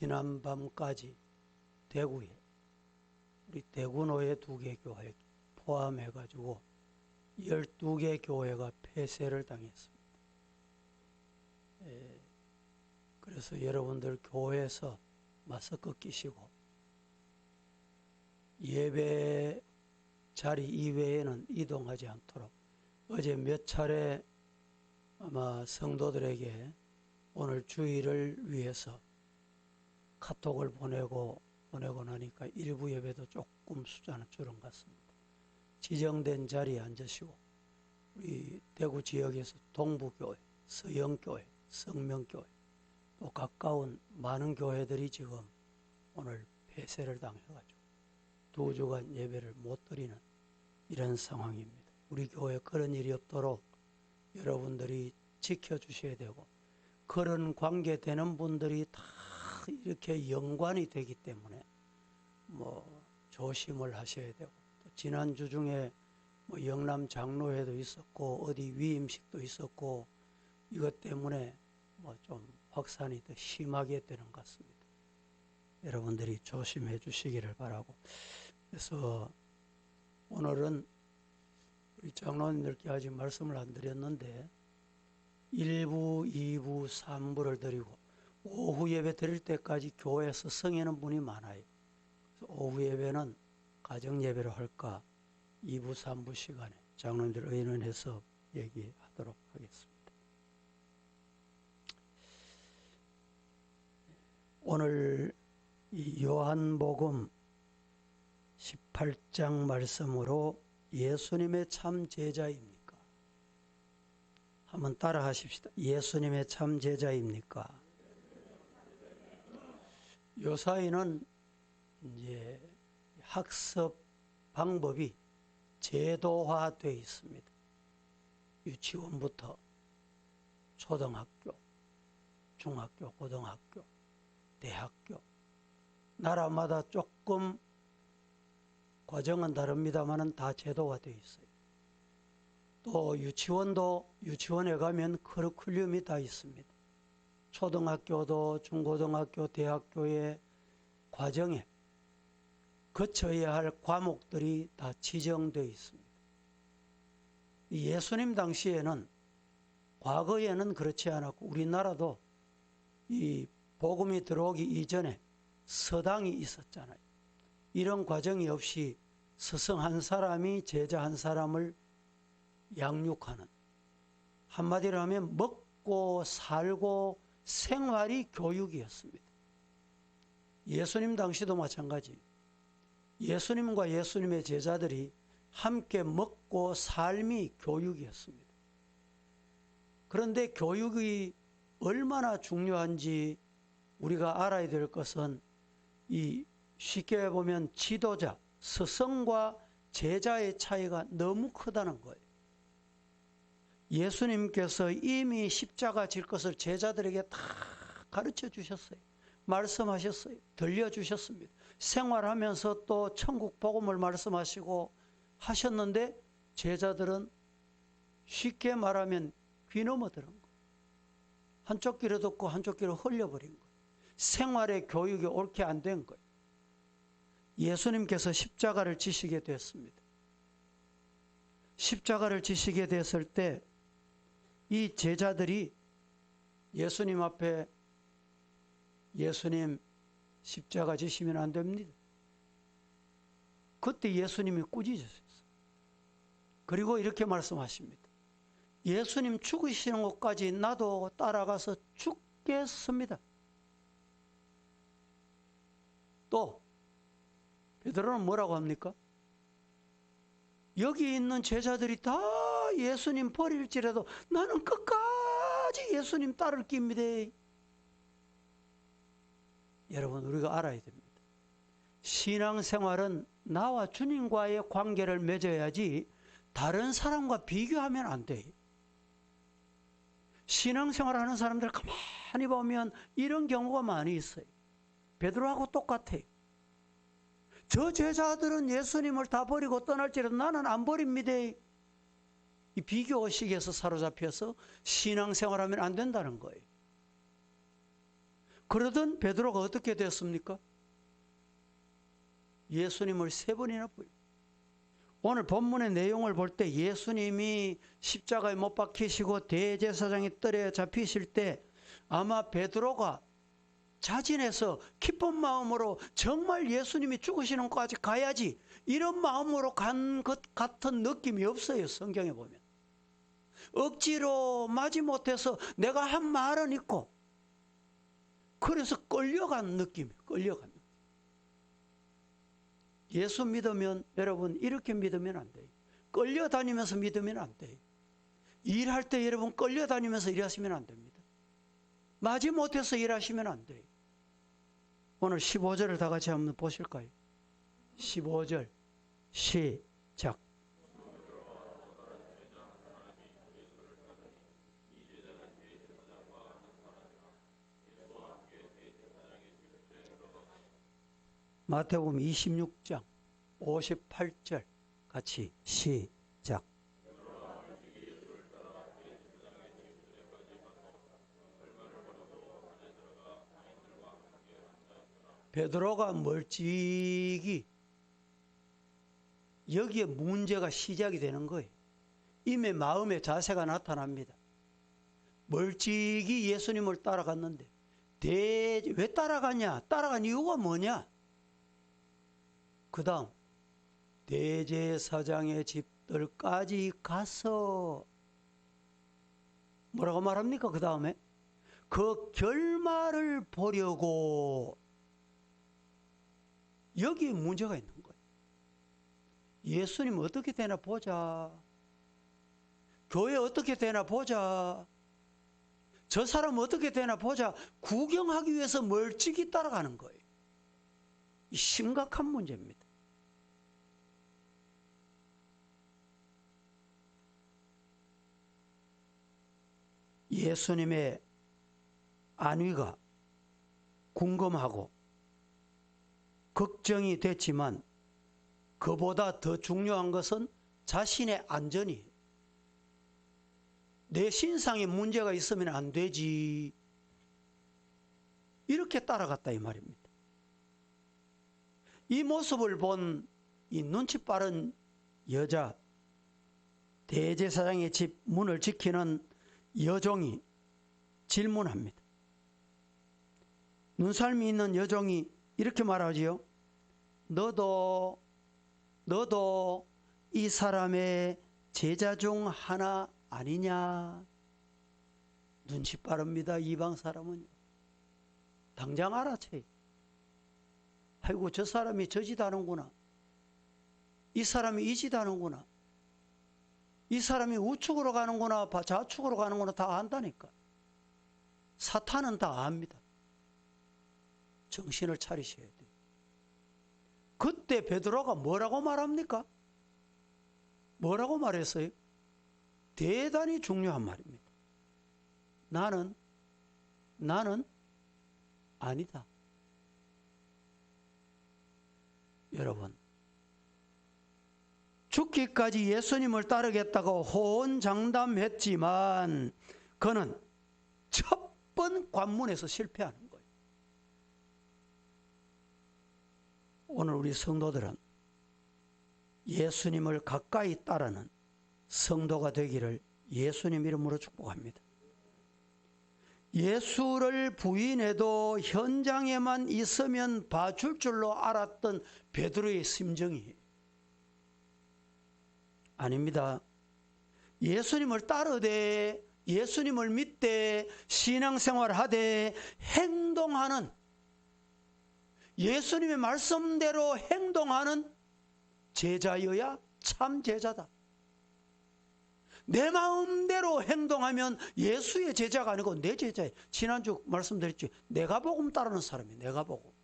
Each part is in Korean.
지난밤까지 대구에 우리 대구노예 두 개 교회 포함해 가지고 12개 교회가 폐쇄를 당했습니다. 예, 그래서 여러분들 교회에서 마스크 끼시고 예배 자리 이외에는 이동하지 않도록 어제 몇 차례 아마 성도들에게 오늘 주의를 위해서 카톡을 보내고 보내고 나니까 일부 예배도 조금 숫자는 줄은 것 같습니다. 지정된 자리에 앉으시고 우리 대구 지역에서 동부교회, 서영교회, 성명교회 또 가까운 많은 교회들이 지금 오늘 폐쇄를 당해가지고 두 주간 예배를 못 드리는 이런 상황입니다. 우리 교회 그런 일이 없도록 여러분들이 지켜주셔야 되고 그런 관계되는 분들이 다 이렇게 연관이 되기 때문에 뭐 조심을 하셔야 되고 또 지난주 중에 뭐 영남 장로회도 있었고 어디 위임식도 있었고 이것 때문에 뭐 좀 확산이 더 심하게 되는 것 같습니다. 여러분들이 조심해 주시기를 바라고 그래서 오늘은 우리 장로님들께 아직 말씀을 안 드렸는데 1부, 2부, 3부를 드리고 오후 예배 드릴 때까지 교회에서 성회는 분이 많아요. 오후 예배는 가정 예배로 할까 2부, 3부 시간에 장로님들 의논해서 얘기하도록 하겠습니다. 오늘 이 요한복음 18장 말씀으로 예수님의 참 제자입니까? 한번 따라 하십시다. 예수님의 참 제자입니까? 요 사이는 이제 학습 방법이 제도화되어 있습니다. 유치원부터 초등학교, 중학교, 고등학교, 대학교 나라마다 조금 과정은 다릅니다만은 다 제도가 되어 있어요. 또 유치원도 유치원에 가면 커리큘럼이 다 있습니다. 초등학교도 중고등학교, 대학교의 과정에 거쳐야 할 과목들이 다 지정되어 있습니다. 이 예수님 당시에는 과거에는 그렇지 않았고 우리나라도 이 복음이 들어오기 이전에 서당이 있었잖아요. 이런 과정이 없이 스승 한 사람이 제자 한 사람을 양육하는 한마디로 하면 먹고 살고 생활이 교육이었습니다. 예수님 당시도 마찬가지. 예수님과 예수님의 제자들이 함께 먹고 삶이 교육이었습니다. 그런데 교육이 얼마나 중요한지 우리가 알아야 될 것은 이 쉽게 보면 지도자, 스승과 제자의 차이가 너무 크다는 거예요. 예수님께서 이미 십자가 질 것을 제자들에게 다 가르쳐 주셨어요. 말씀하셨어요. 들려주셨습니다. 생활하면서 또 천국 복음을 말씀하시고 하셨는데 제자들은 쉽게 말하면 귀 넘어들은 거. 한쪽 귀로 듣고 한쪽 귀로 흘려버린 거. 생활의 교육이 옳게 안 된 거예요. 예수님께서 십자가를 지시게 됐습니다. 십자가를 지시게 됐을 때 이 제자들이 예수님 앞에 예수님 십자가 지시면 안 됩니다. 그때 예수님이 꾸짖으셨어요. 그리고 이렇게 말씀하십니다. 예수님 죽으시는 곳까지 나도 따라가서 죽겠습니다. 또 베드로는 뭐라고 합니까? 여기 있는 제자들이 다 예수님 버릴지라도 나는 끝까지 예수님 따를 깁니다. 여러분 우리가 알아야 됩니다. 신앙생활은 나와 주님과의 관계를 맺어야지 다른 사람과 비교하면 안 돼요. 신앙생활 하는 사람들 가만히 보면 이런 경우가 많이 있어요. 베드로하고 똑같아요. 저 제자들은 예수님을 다 버리고 떠날지라도 나는 안 버립니다. 이 비교의식에서 사로잡혀서 신앙생활하면 안 된다는 거예요. 그러던 베드로가 어떻게 됐습니까? 예수님을 세 번이나 부인. 오늘 본문의 내용을 볼 때 예수님이 십자가에 못 박히시고 대제사장의 뜰에 잡히실 때 아마 베드로가 자진해서 기쁜 마음으로 정말 예수님이 죽으시는 것까지 가야지 이런 마음으로 간 것 같은 느낌이 없어요 성경에 보면 억지로 마지 못해서 내가 한 말은 있고 그래서 끌려간 느낌 끌려간 느낌. 예수 믿으면 여러분 이렇게 믿으면 안 돼요. 끌려다니면서 믿으면 안 돼요. 일할 때 여러분 끌려다니면서 일하시면 안 됩니다. 마지 못해서 일하시면 안 돼요. 오늘 15절을 다 같이 한번 보실까요? 15절. 시작 마태복음 26장 58절 같이 시작 베드로가 멀찍이 여기에 문제가 시작이 되는 거예요. 이미 마음의 자세가 나타납니다. 멀찍이 예수님을 따라갔는데 대, 왜 따라가냐? 따라간 이유가 뭐냐? 그 다음 대제사장의 집들까지 가서 뭐라고 말합니까? 그 다음에 그 결말을 보려고 여기에 문제가 있는 거예요. 예수님 어떻게 되나 보자. 교회 어떻게 되나 보자. 저 사람 어떻게 되나 보자. 구경하기 위해서 멀찍이 따라가는 거예요. 이 심각한 문제입니다. 예수님의 안위가 궁금하고 걱정이 됐지만 그보다 더 중요한 것은 자신의 안전이 내 신상에 문제가 있으면 안 되지 이렇게 따라갔다 이 말입니다. 이 모습을 본 이 눈치 빠른 여자 대제사장의 집 문을 지키는 여종이 질문합니다. 눈살미 있는 여종이 이렇게 말하지요. 너도 너도 이 사람의 제자 중 하나 아니냐? 눈치 빠릅니다. 이방 사람은요. 당장 알아채. 아이고 저 사람이 저짓 하는구나. 이 사람이 이짓 하는구나. 이 사람이 우측으로 가는구나 좌측으로 가는구나 다 안다니까. 사탄은 다 압니다. 정신을 차리셔야 돼요. 그때 베드로가 뭐라고 말합니까? 뭐라고 말했어요? 대단히 중요한 말입니다. 나는 나는 아니다. 여러분 죽기까지 예수님을 따르겠다고 호언장담했지만 그는 첫 번 관문에서 실패하는 거예요. 오늘 우리 성도들은 예수님을 가까이 따르는 성도가 되기를 예수님 이름으로 축복합니다. 예수를 부인해도 현장에만 있으면 봐줄 줄로 알았던 베드로의 심정이 아닙니다. 예수님을 따르되 예수님을 믿되 신앙생활 하되 행동하는 예수님의 말씀대로 행동하는 제자여야 참 제자다. 내 마음대로 행동하면 예수의 제자가 아니고 내 제자예요. 지난주 말씀드렸죠. 내가 복음 따르는 사람이 내가 복음.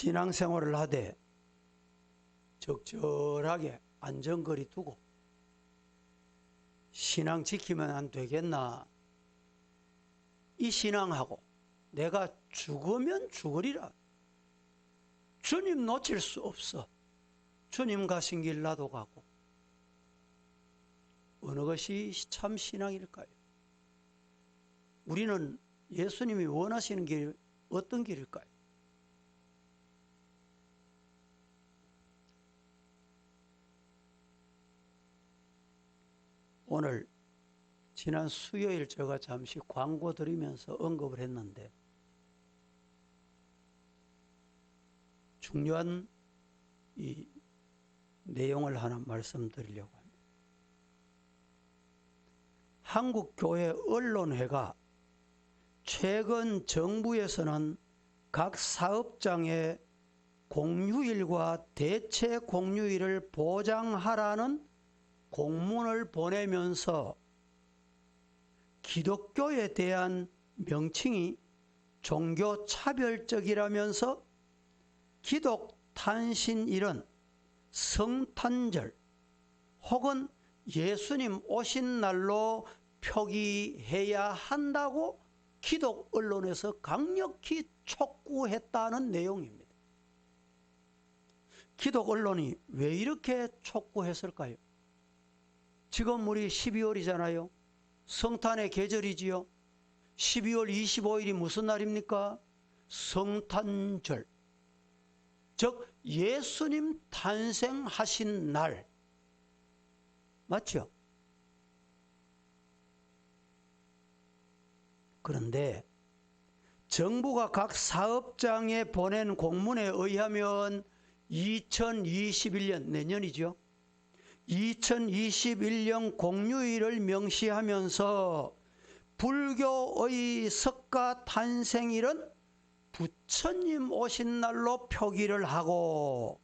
신앙생활을 하되 적절하게 안전거리 두고 신앙 지키면 안 되겠나? 이 신앙하고 내가 죽으면 죽으리라. 주님 놓칠 수 없어. 주님 가신 길 나도 가고. 어느 것이 참 신앙일까요? 우리는 예수님이 원하시는 길 어떤 길일까요? 오늘 지난 수요일 제가 잠시 광고 드리면서 언급을 했는데 중요한 이 내용을 하나 말씀드리려고 합니다. 한국교회 언론회가 최근 정부에서는 각 사업장에 공휴일과 대체 공휴일을 보장하라는 공문을 보내면서 기독교에 대한 명칭이 종교 차별적이라면서 기독 탄신일은 성탄절 혹은 예수님 오신 날로 표기해야 한다고 기독 언론에서 강력히 촉구했다는 내용입니다. 기독 언론이 왜 이렇게 촉구했을까요? 지금 우리 12월이잖아요. 성탄의 계절이지요. 12월 25일이 무슨 날입니까? 성탄절. 즉 예수님 탄생하신 날. 맞죠? 그런데 정부가 각 사업장에 보낸 공문에 의하면 2021년 내년이죠. 2021년 공휴일을 명시하면서 불교의 석가 탄생일은 부처님 오신 날로 표기를 하고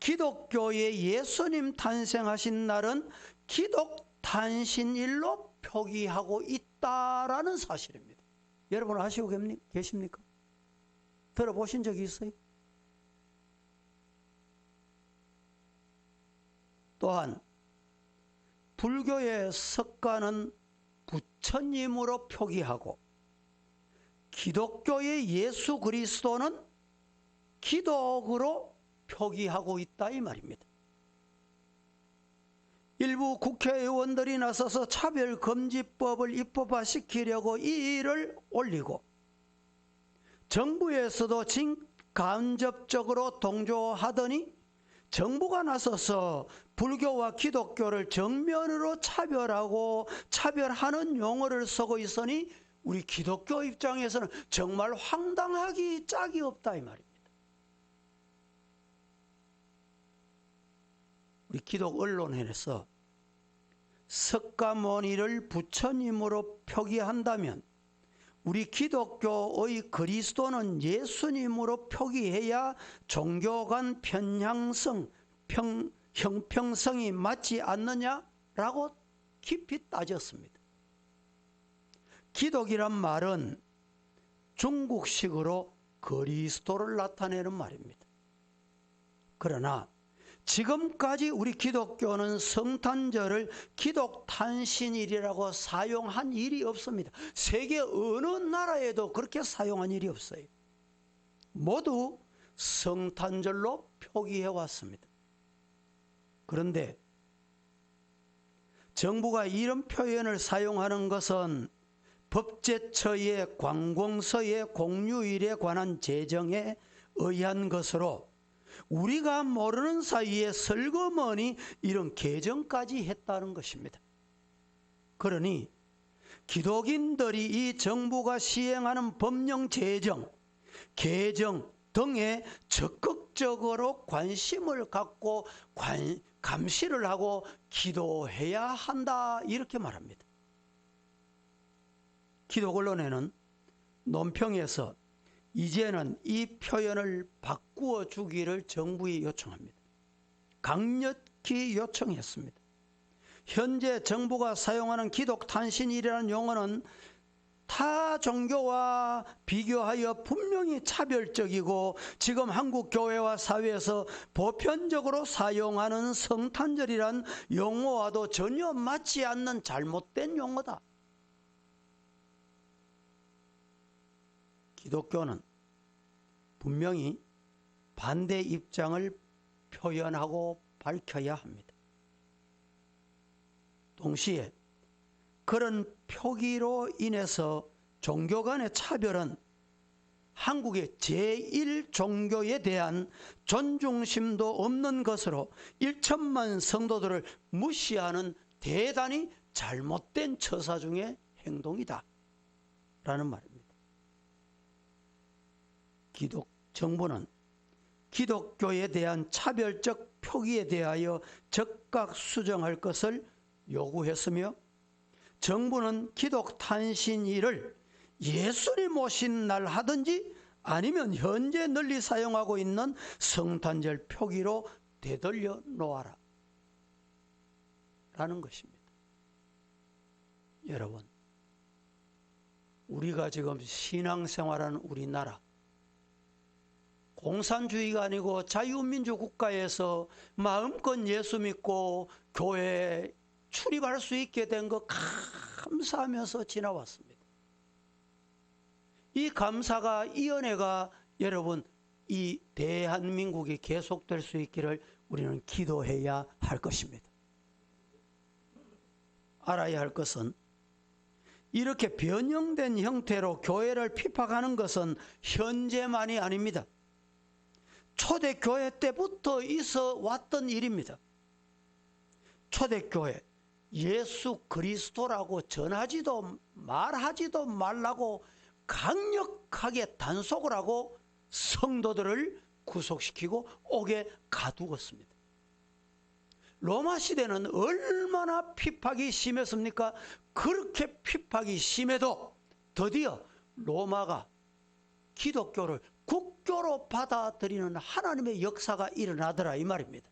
기독교의 예수님 탄생하신 날은 기독 탄신일로 표기하고 있다라는 사실입니다. 여러분 아시고 계십니까? 들어보신 적이 있어요? 또한 불교의 석가는 부처님으로 표기하고 기독교의 예수 그리스도는 기독으로 표기하고 있다 이 말입니다. 일부 국회의원들이 나서서 차별금지법을 입법화시키려고 이 일을 올리고 정부에서도 간접적으로 동조하더니 정부가 나서서 불교와 기독교를 정면으로 차별하고 차별하는 용어를 쓰고 있으니 우리 기독교 입장에서는 정말 황당하기 짝이 없다 이 말입니다. 우리 기독 언론에서 석가모니를 부처님으로 표기한다면 우리 기독교의 그리스도는 예수님으로 표기해야 종교 간 편향성, 평, 형평성이 맞지 않느냐라고 깊이 따졌습니다. 기독이란 말은 중국식으로 그리스도를 나타내는 말입니다. 그러나 지금까지 우리 기독교는 성탄절을 기독 탄신일이라고 사용한 일이 없습니다. 세계 어느 나라에도 그렇게 사용한 일이 없어요. 모두 성탄절로 표기해 왔습니다. 그런데 정부가 이런 표현을 사용하는 것은 법제처의 관공서의 공휴일에 관한 제정에 의한 것으로 우리가 모르는 사이에 설거머니 이런 개정까지 했다는 것입니다. 그러니 기독인들이 이 정부가 시행하는 법령 제정, 개정 등에 적극적으로 관심을 갖고 관, 감시를 하고 기도해야 한다 이렇게 말합니다. 기독 언론에는 논평에서 이제는 이 표현을 바꾸어 주기를 정부에 요청합니다. 강력히 요청했습니다. 현재 정부가 사용하는 기독 탄신일이라는 용어는 타 종교와 비교하여 분명히 차별적이고 지금 한국 교회와 사회에서 보편적으로 사용하는 성탄절이란 용어와도 전혀 맞지 않는 잘못된 용어다. 기독교는 분명히 반대 입장을 표현하고 밝혀야 합니다. 동시에 그런 표기로 인해서 종교 간의 차별은 한국의 제1 종교에 대한 존중심도 없는 것으로 1천만 성도들을 무시하는 대단히 잘못된 처사 중의 행동이다. 라는 말입니다. 기독 정부는 기독교에 대한 차별적 표기에 대하여 적각 수정할 것을 요구했으며 정부는 기독 탄신일을 예수님 오신 날 하든지 아니면 현재 널리 사용하고 있는 성탄절 표기로 되돌려 놓아라. 라는 것입니다. 여러분, 우리가 지금 신앙생활하는 우리나라, 공산주의가 아니고 자유민주 국가에서 마음껏 예수 믿고 교회에 출입할 수 있게 된 거 감사하면서 지나왔습니다. 이 감사가 이 은혜가 여러분 이 대한민국이 계속될 수 있기를 우리는 기도해야 할 것입니다. 알아야 할 것은 이렇게 변형된 형태로 교회를 핍박하는 것은 현재만이 아닙니다. 초대교회 때부터 있어 왔던 일입니다. 초대교회 예수 그리스도라고 전하지도 말하지도 말라고 강력하게 단속을 하고 성도들을 구속시키고 옥에 가두었습니다. 로마 시대는 얼마나 핍박이 심했습니까? 그렇게 핍박이 심해도 드디어 로마가 기독교를 국교로 받아들이는 하나님의 역사가 일어나더라 이 말입니다.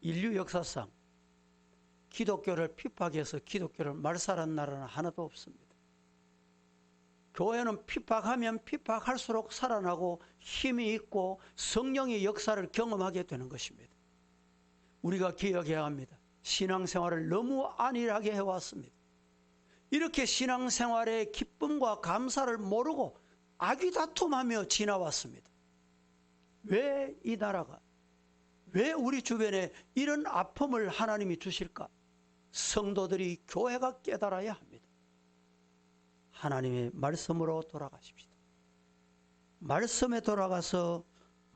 인류 역사상 기독교를 핍박해서 기독교를 말살한 나라는 하나도 없습니다. 교회는 핍박하면 핍박할수록 살아나고 힘이 있고 성령의 역사를 경험하게 되는 것입니다. 우리가 기억해야 합니다. 신앙생활을 너무 안일하게 해왔습니다. 이렇게 신앙생활의 기쁨과 감사를 모르고 아귀다툼하며 지나왔습니다. 왜 이 나라가 왜 우리 주변에 이런 아픔을 하나님이 주실까? 성도들이 교회가 깨달아야 합니다. 하나님의 말씀으로 돌아가십시다. 말씀에 돌아가서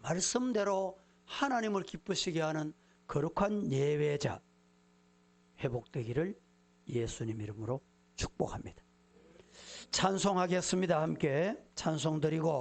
말씀대로 하나님을 기쁘시게 하는 거룩한 예외자 회복되기를 예수님 이름으로 축복합니다. 찬송하겠습니다. 함께 찬송 드리고